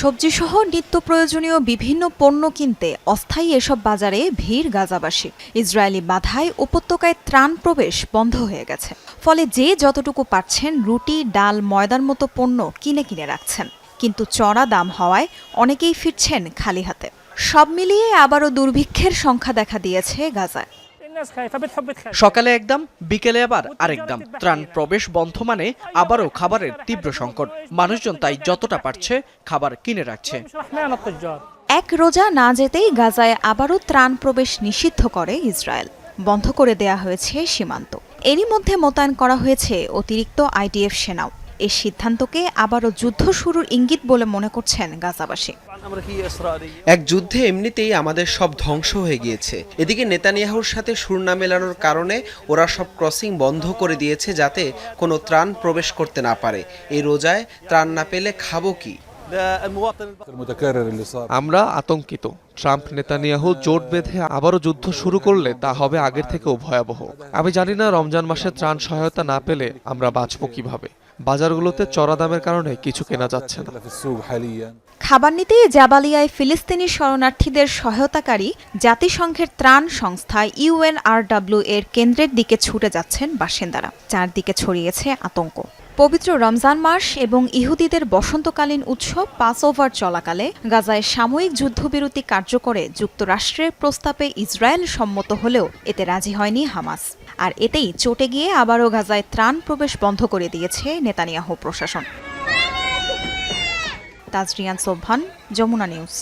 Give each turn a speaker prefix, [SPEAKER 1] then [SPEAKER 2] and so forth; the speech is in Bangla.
[SPEAKER 1] সবজিসহ নিত্য প্রয়োজনীয় বিভিন্ন পণ্য কিনতে অস্থায়ী এসব বাজারে ভিড় গাজাবাসী। ইসরায়েলি বাধায় উপত্যকায় ত্রাণ প্রবেশ বন্ধ হয়ে গেছে। ফলে যে যতটুকু পাচ্ছেন রুটি, ডাল, ময়দার মতো পণ্য কিনে কিনে রাখছেন। কিন্তু চড়া দাম হওয়ায় অনেকেই ফিরছেন খালি হাতে। সব মিলিয়ে আবারও দুর্ভিক্ষের সংখ্যা দেখা দিয়েছে গাজায়।
[SPEAKER 2] সকালে একদম বিকেলে আবার আরেক দাম। ত্রাণ প্রবেশ বন্ধ মানে আবারও খাবারের তীব্র সংকট। মানুষজন তাই যতটা পারছে খাবার কিনে রাখছে।
[SPEAKER 1] এক রোজা না যেতেই গাজায় আবারও ত্রাণ প্রবেশ নিষিদ্ধ করে ইসরায়েল। বন্ধ করে দেয়া হয়েছে সীমান্ত। এরই মধ্যে মোতায়েন করা হয়েছে অতিরিক্ত আইডিএফ সেনাও। এ সিদ্ধান্তকে আবারও যুদ্ধ শুরুর ইঙ্গিত বলে মনে করছেন গাজাবাসী।
[SPEAKER 3] এক যুদ্ধে এমনিতেই আমাদের সব ধ্বংস হয়ে গিয়েছে। এদিকে নেতানিয়াহুর সাথে সুর না মেলানোর কারণে ওরা সব ক্রসিং বন্ধ করে দিয়েছে যাতে কোনো ত্রাণ প্রবেশ করতে না পারে। এই রোজায় ত্রাণ না পেলে খাব কি?
[SPEAKER 4] আমরা আতঙ্কিত। ট্রাম্প নেতানিয়াহু জোট বেঁধে আবারও যুদ্ধ শুরু করলে তা হবে আগের থেকেও ভয়াবহ। আমি জানি না রমজান মাসে ত্রাণ সহায়তা না পেলে আমরা বাঁচব কীভাবে। বাজারগুলোতে চড়া দামের কারণে কিছু কেনা যাচ্ছে না।
[SPEAKER 1] খাবার নিতে জাবালিয়ায় ফিলিস্তিনি শরণার্থীদের সহায়তাকারী জাতিসংঘের ত্রাণ সংস্থা ইউএনআরডব্লিউ এর কেন্দ্রের দিকে ছুটে যাচ্ছেন বাসিন্দারা। চারদিকে ছড়িয়েছে আতঙ্ক। পবিত্র রমজান মাস এবং ইহুদিদের বসন্তকালীন উৎসব পাস ওভার চলাকালে গাজায় সাময়িক যুদ্ধবিরতি কার্যকরে যুক্তরাষ্ট্রের প্রস্তাবে ইসরায়েল সম্মত হলেও এতে রাজি হয়নি হামাস। আর এতেই চটে গিয়ে আবারও গাজায় ত্রাণ প্রবেশ বন্ধ করে দিয়েছে নেতানিয়াহু প্রশাসন। তাজরিয়ান সোভান যমুনা নিউজ।